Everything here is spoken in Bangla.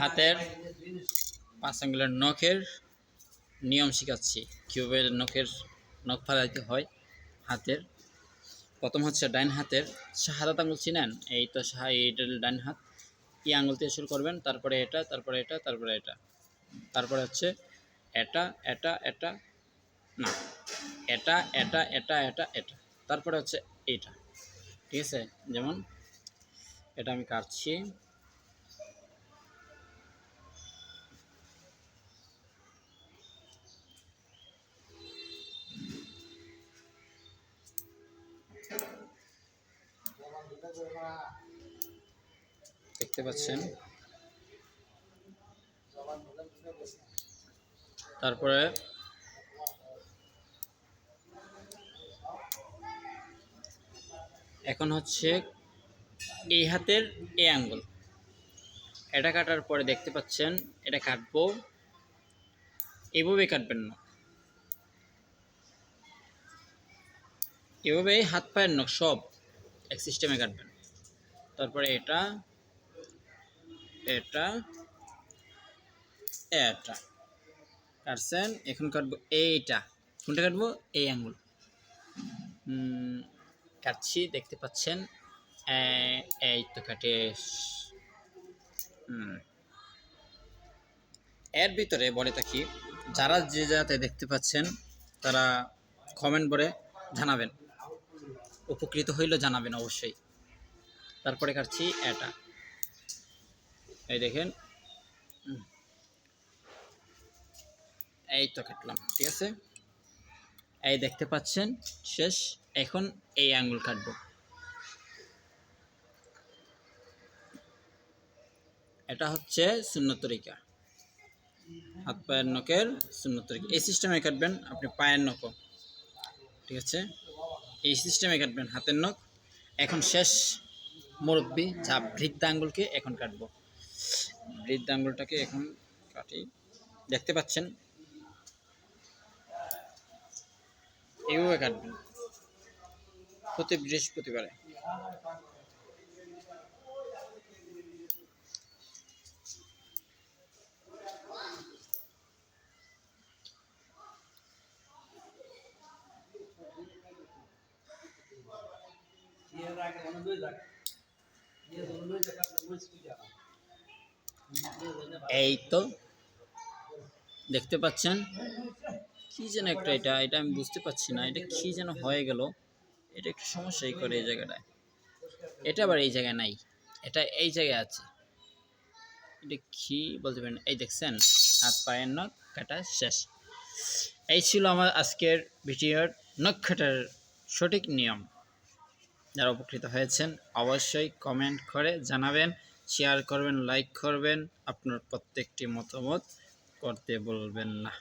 হাতের, পাঁচ আঙ্গুলের নখের নিয়ম শেখাচ্ছি। কীভাবে নখের নখ ফালাইতে হয় হাতের? প্রথম হচ্ছে ডাইন হাতের শাহাদাত আঙুল চিনেন এই তো এইটা ডাইন হাত। এই আঙুল দিয়ে শুরু করবেন, তারপরে এটা তারপরে এটা তারপরে এটা। তারপরে হচ্ছে এটা এটা এটা, না। এটা এটা এটা এটা এটা। তারপরে হচ্ছে এটা ঠিক আছে? যেমন এটা আমি কাটছি। দেখতে পাচ্ছেন। তারপরে এখন হচ্ছে এই হাতের এই আঙ্গুল। এটা কাটার পরে দেখতে পাচ্ছেন, এটা কাটবো। এভাবে কাটবেন না। এভাবে হাত, পায়ের নখ সব এক সিস্টেমে কাটবেন। তারপরে এটা এটা এটা। কাটছেন, এখন কাটবো এইটা। কোনটা কাটবো? এই আঙ্গুল। কাটছি, দেখতে পাচ্ছেন। এই তো কাটে। এর ভিতরে বলে থাকি, যারা যে জায়গাতে দেখতে পাচ্ছেন, তারা কমেন্ট করে জানাবেন। উপকৃত হইলে জানাবেন অবশ্যই। তারপরে কাটছি এটা। এই দেখেন। এই তো কাটলাম, ঠিক আছে? এই দেখতে পাচ্ছেন, শেষ। এখন এই আঙ্গুল কাটবো। এটা হচ্ছে শূন্য তরিকা। হাত পায়ের নখের শূন্য তরিকা। এই সিস্টেমে কাটবেন আপনি পায়ের নখও ঠিক আছে? এই সিস্টেমে কাটবেন হাতের নখ। এখন শেষ। মুরব্বি, যা বৃদ্ধ আঙ্গুলকে এখন কাটবো। বৃদ্ধ আঙ্গুলটাকে এখন কাটি। দেখতে পাচ্ছেন? এইভাবে কাটবেন। প্রতি বৃহস্পতিবারে। এই তো দেখতে পাচ্ছেন? কি যেন একটা এটা এটা আমি বুঝতে পারছি না। এটা কি যেন হয়ে গেল। এটা একটু সমস্যাই করে এই জায়গাটায়। এটা আবার এই জায়গায় নাই। এটা এই জায়গায় আছে। এটা কি বলতে পারেন? এই দেখছেন? হাত, পায়ের নখ কাটা শেষ। এই ছিল আমার আজকের ভিডিওর নখ কাটার সঠিক নিয়ম। যারা উপকৃত হয়েছেন, অবশ্যই কমেন্ট করে জানাবেন শেয়ার করবেন লাইক করবেন। আপনার প্রত্যেকটি মতামত করতে বলবেন না।